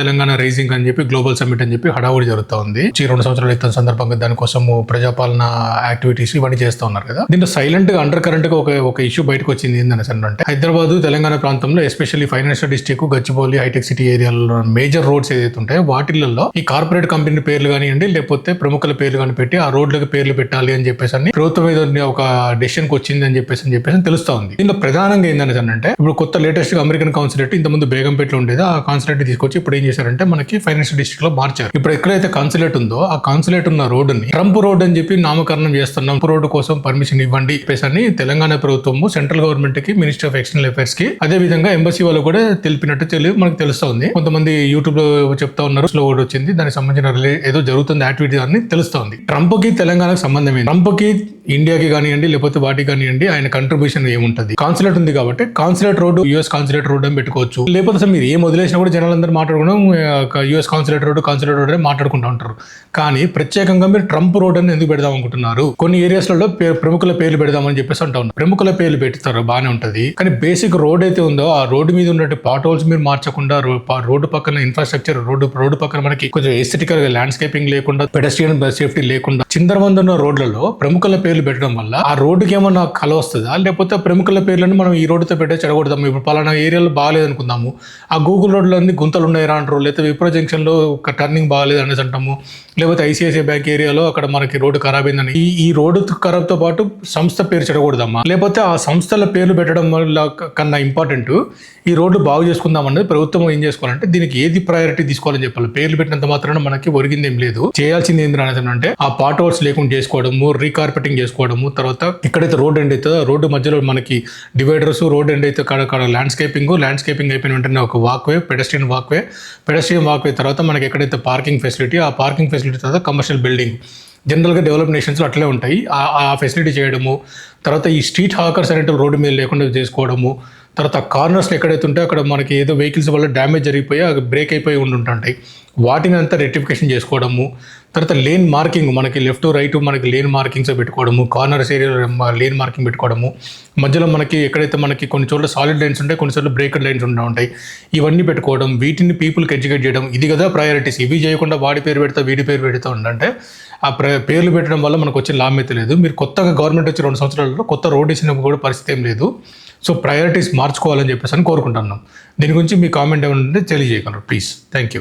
Telangana rising అని చెప్పి global summit అని చెప్పి హడావుడి జరుగుతూ ఉంది. ఈ రెండు సంవత్సరాల క్రితం సందర్భంగా దానికోసం ప్రజాపాలన యాక్టివిటీస్ ఇవన్నీ చేస్తూ ఉన్నారు కదా. దీంట్లో సైలెంట్గా అండర్ కరెంట్గా ఒక ఒక ఇష్యూ బయటకు వచ్చింది ఏంటంటే సార్ అంటే హైదరాబాద్ తెలంగాణ ప్రాంతంలో especially financial district Gachibowli hitech city ఏరియాలో మేజర్ రోడ్స్ ఏదైతే ఉంటాయో వాటిల్లో ఈ కార్పొరేట్ కంపెనీ పేర్లు కానివ్వండి లేకపోతే ప్రముఖుల పేర్లు కానీ పెట్టి ఆ రోడ్లకు పేర్లు పెట్టాలి అని చెప్పేసి అని ప్రభుత్వం ఏదో ఒక డెసిషన్ వచ్చింది అని చెప్పేసి అని చెప్పేసి తెలుస్తా ఉంది. దీనిలో ప్రధానంగా ఏంటంటే అంటే ఇప్పుడు కొత్త లేటెస్ట్ అమెరికన్ కాన్సులేట్ ఇంతకుముందు బేగంపేటలో ఉండేది ఆ కాన్సులేట్ తీసుకొచ్చి ఇప్పుడు ఏం చేశారంటే మనకి ఫైనాన్షియల్ డిస్ట్రిక్ట్లో మార్చారు. ఇప్పుడు ఎక్కడైతే కాన్సులేట్ ఉందో ఆ కాన్సులేట్ ఉన్న రోడ్డుని ట్రంప్ రోడ్ అని చెప్పి నామకరణం చేస్తున్నాం. ట్రంప్ రోడ్డు కోసం పర్మిషన్ ఇవ్వండి చెప్పేసి అని తెలంగాణ ప్రభుత్వము సెంట్రల్ గవర్నమెంట్కి మినిస్టర్ ఆఫ్ ఎక్స్టర్నల్ అఫైర్స్కి అదే విధంగా ఎంబసీ వాళ్ళు కూడా తెలిపినట్టు తెలియదు మనకు తెలుస్తుంది. కొంతమంది యూట్యూబ్లో చెప్తా ఉన్నారు స్లో కూడా వచ్చింది. దానికి సంబంధించిన ఏదో జరుగుతుంది యాక్టివిటీ అని తెలుస్తుంది. ట్రంప్కి తెలంగాణకు సంబంధం ఏంటి ట్రంప్కి ఇండియాకి కానివ్వండి లేకపోతే వాటికి కానివ్వండి ఆయన కంట్రిబ్యూషన్ ఏముంటుంది? కాన్సులేట్ ఉంది కాబట్టి consulate road US consulate road అని పెట్టుకోవచ్చు. లేకపోతే అసలు మీరు ఏం వదిలేసినా కూడా జనాలందరూ మాట్లాడుకోవడం US consulate road consulate road అని మాట్లాడుకుంటూ ఉంటారు. కానీ ప్రత్యేకంగా మీరు ట్రంప్ రోడ్ అని ఎందుకు పెడదాం అనుకుంటున్నారు? కొన్ని ఏరియాస్లలో ప్రముఖుల పేర్లు పెడదామని చెప్పేసి అంటా ఉన్నారు. ప్రముఖుల పేర్లు పెడతారు బాగానే ఉంటుంది. కానీ బేసిక్ రోడ్ అయితే ఉందో ఆ రోడ్డు మీద ఉన్నట్టు పాట్ హోల్స్ మీరు మార్చకుండా రోడ్డు పక్కన ఇన్ఫ్రాస్ట్రక్చర్ రోడ్డు రోడ్డు పక్కన మనకి కొంచెం ఎస్థెటికల్గా ల్యాండ్స్కేపింగ్ లేకుండా పెడస్ట్రియన్ సేఫ్టీ లేకుండా చిందరవందన రోడ్లలో ప్రముఖుల పేర్లు పెట్టడం వల్ల ఆ రోడ్డుకి ఏమన్నా కల వస్తుందా? లేకపోతే ప్రముఖుల పేర్లను మనం ఈ రోడ్డుతో పెట్టే చెడగొడదాము? ఇప్పుడు పలానా ఏరియాలో బాగాలేదు అనుకుందాము ఆ గూగుల్ రోడ్లో అన్ని గుంతలు ఉన్నాయరా అంటారు లేకపోతే విప్రో జంక్షన్లో ఒక టర్నింగ్ బాగాలేదు అనేసి అంటాము. లేకపోతే ఐసిఐసిఐ బ్యాంక్ ఏరియాలో అక్కడ మనకి రోడ్డు ఖరాబ్ అయిందని. ఈ ఈ రోడ్డు ఖరాబ్తో పాటు సంస్థ పేరు చెడకూడదమ్మా లేకపోతే ఆ సంస్థల పేర్లు పెట్టడం వల్ల కన్నా ఇంపార్టెంట్ ఈ రోడ్డు బాగు చేసుకుందాం అనేది ప్రభుత్వం ఏం చేసుకోవాలంటే దీనికి ఏది ప్రయారిటీ తీసుకోవాలని చెప్పాలి. పేర్లు పెట్టినంత మాత్రాన మనకి ఒరిగింది ఏం లేదు. చేయాల్సింది ఏంది అనేది అంటే ఆ పాట్ అవుట్స్ లేకుండా చేసుకోవడము రీకార్పెటింగ్ చేసుకోవడము తర్వాత ఎక్కడైతే రోడ్ ఎండ్ అవుతుందో రోడ్డు మధ్యలో మనకి డివైడర్స్ రోడ్ ఎండ్ అయితే అక్కడ ల్యాండ్స్కేపింగ్ ల్యాండ్స్కేపింగ్ అయిపోయిన వెంటనే ఒక walkway pedestrian walkway pedestrian walkway తర్వాత మనకి ఎక్కడైతే పార్కింగ్ ఫెసిలిటీ ఆ పార్కింగ్ ఫెసిలిటీ తర్వాత కమర్షియల్ బిల్డింగ్ జనరల్గా డెవలప్ నేషన్స్లో అట్లే ఉంటాయి. ఆ- ఆ ఫెసిలిటీ చేయడము తర్వాత ఈ స్ట్రీట్ హాకర్స్ అనేటివి రోడ్డు మీద లేకుండా చేసుకోవడము తర్వాత కార్నర్స్లో ఎక్కడైతే ఉంటే అక్కడ మనకి ఏదో వెహికల్స్ వల్ల డ్యామేజ్ జరిగిపోయి అవి బ్రేక్ అయిపోయి ఉంటుంటాయి వాటిని అంతా రెక్టిఫికేషన్ చేసుకోవడము తర్వాత లేన్ మార్కింగ్ మనకి లెఫ్ట్ రైట్ మనకి లేన్ మార్కింగ్స్ పెట్టుకోవడము కార్నర్స్ ఏరియాలో లేన్ మార్కింగ్ పెట్టుకోవడము. మధ్యలో మనకి ఎక్కడైతే మనకి కొన్ని చోట్ల సాలిడ్ లైన్స్ ఉంటాయి కొన్ని చోట్ల బ్రేకర్ లైన్స్ ఉంటూ ఉంటాయి ఇవన్నీ పెట్టుకోవడం వీటిని పీపుల్కి ఎడ్యుకేట్ చేయడం ఇది కదా ప్రయారిటీస్ ఇవి చేయకుండా వాడి పేరు పెడతా వీడి పేరు పెడతా ఉండంటే ఆ ప్ర పేర్లు పెట్టడం వల్ల మనకు వచ్చే లాభ్యత లేదు. మీరు కొత్తగా గవర్నమెంట్ వచ్చి రెండు సంవత్సరాలలో కొత్త రోడ్ ఇచ్చిన కూడా పరిస్థితి ఏం లేదు. సో ప్రయారిటీస్ మార్చుకోవాలని చెప్పేసి అని కోరుకుంటున్నాం. దీని గురించి మీ కామెంట్ ఏమైనా ఉంటే తెలియజేయగలరు. Please thank you